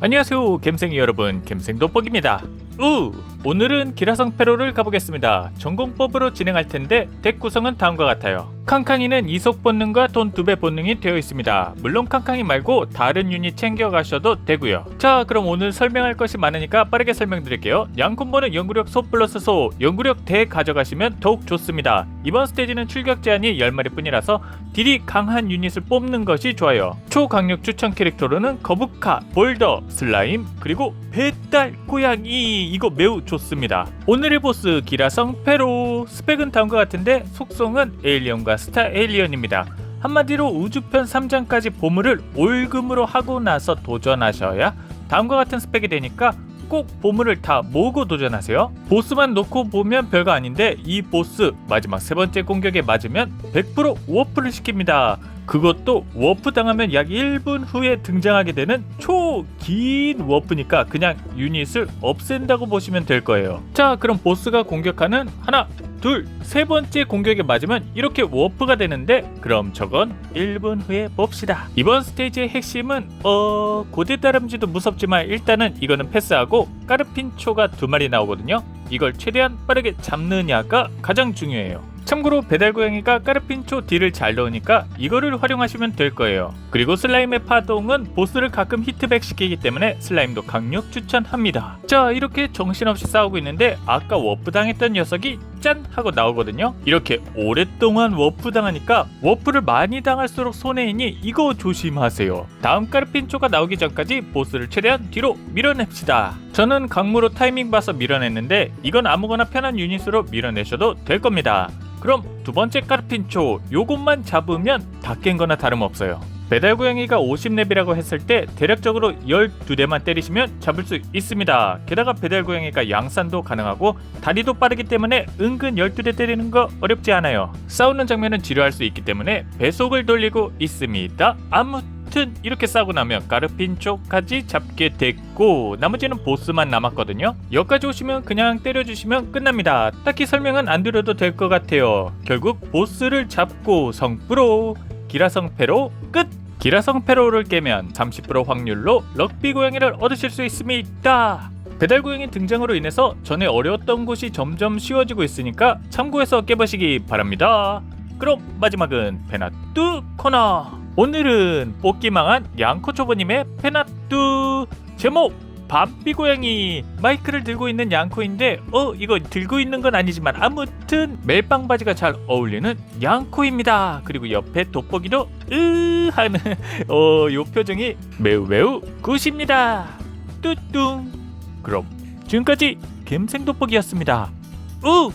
안녕하세요 갬생이 여러분. 갬생도뻑입니다. 우 오늘은 기라성 페로를 가보겠습니다. 전공법으로 진행할 텐데 덱 구성은 다음과 같아요 캉캉이는 이속 본능과 돈두배 본능이 되어 있습니다. 물론 캉캉이 말고 다른 유닛 챙겨가셔도 되고요. 자 그럼 오늘 설명할 것이 많으니까 빠르게 설명드릴게요. 양콤보는 연구력 소 플러스 소 연구력 대 가져가시면 더욱 좋습니다. 이번 스테이지는 출격 제한이 10마리 뿐이라서 딜이 강한 유닛을 뽑는 것이 좋아요. 초강력 추천 캐릭터로는 거북카, 볼더, 슬라임 그리고 배달 고양이. 이거 매우 좋습니다. 오늘의 보스 기라성 페로. 스펙은 다음과 같은데 속성은 에일리언과 스타 에일리언입니다 한마디로 우주편 3장까지 보물을 올금으로 하고 나서 도전하셔야 다음과 같은 스펙이 되니까 꼭 보물을 다 모으고 도전하세요. 보스만 놓고 보면 별거 아닌데 이 보스 마지막 세 번째 공격에 맞으면 100% 워프를 시킵니다. 그것도 워프 당하면 약 1분 후에 등장하게 되는 초 긴 워프니까 그냥 유닛을 없앤다고 보시면 될 거예요. 자, 그럼 보스가 공격하는 하나, 둘, 세 번째 공격에 맞으면 이렇게 워프가 되는데 그럼 저건 1분 후에 봅시다. 이번 스테이지의 핵심은 어 고대 다람쥐도 무섭지만 일단은 이거는 패스하고 까르핀초가 두 마리 나오거든요. 이걸 최대한 빠르게 잡느냐가 가장 중요해요. 참고로 배달고양이가 까르핀초 딜을 잘 넣으니까 이거를 활용하시면 될 거예요. 그리고 슬라임의 파동은 보스를 가끔 히트백 시키기 때문에 슬라임도 강력 추천합니다. 자 이렇게 정신없이 싸우고 있는데 아까 워프 당했던 녀석이 짠 하고 나오거든요. 이렇게 오랫동안 워프 당하니까 워프를 많이 당할수록 손해이니 이거 조심하세요. 다음 까르핀초가 나오기 전까지 보스를 최대한 뒤로 밀어냅시다. 저는 강무로 타이밍 봐서 밀어냈는데 이건 아무거나 편한 유닛으로 밀어내셔도 될 겁니다. 그럼 두 번째 까르핀초 요것만 잡으면 다 깬 거나 다름없어요. 배달 고양이가 50렙이라고 했을 때 대략적으로 12대만 때리시면 잡을 수 있습니다. 게다가 배달 고양이가 양산도 가능하고 다리도 빠르기 때문에 은근 12대 때리는 거 어렵지 않아요. 싸우는 장면은 지루할 수 있기 때문에 배속을 돌리고 있습니다. 아무 튼 이렇게 싸고 나면 까르핀초까지 잡게 됐고 나머지는 보스만 남았거든요. 여기까지 오시면 그냥 때려주시면 끝납니다. 딱히 설명은 안 드려도 될 것 같아요. 결국 보스를 잡고 성프로 기라성패로 끝! 기라성패로를 깨면 30% 확률로 럭비 고양이를 얻으실 수 있습니다. 배달 고양이 등장으로 인해서 전에 어려웠던 곳이 점점 쉬워지고 있으니까 참고해서 깨보시기 바랍니다. 그럼 마지막은 페나뚜 코너. 오늘은 뽑기 망한 양코초보님의 페나뚜 제목 밤비 고양이 마이크를 들고 있는 양코인데 어 이거 들고 있는 건 아니지만 아무튼 멜빵 바지가 잘 어울리는 양코입니다. 그리고 옆에 돋보기도 으 하는 어요 표정이 매우 매우 굿입니다. 뚜뚱 그럼 지금까지 갬생 돋보기였습니다. 우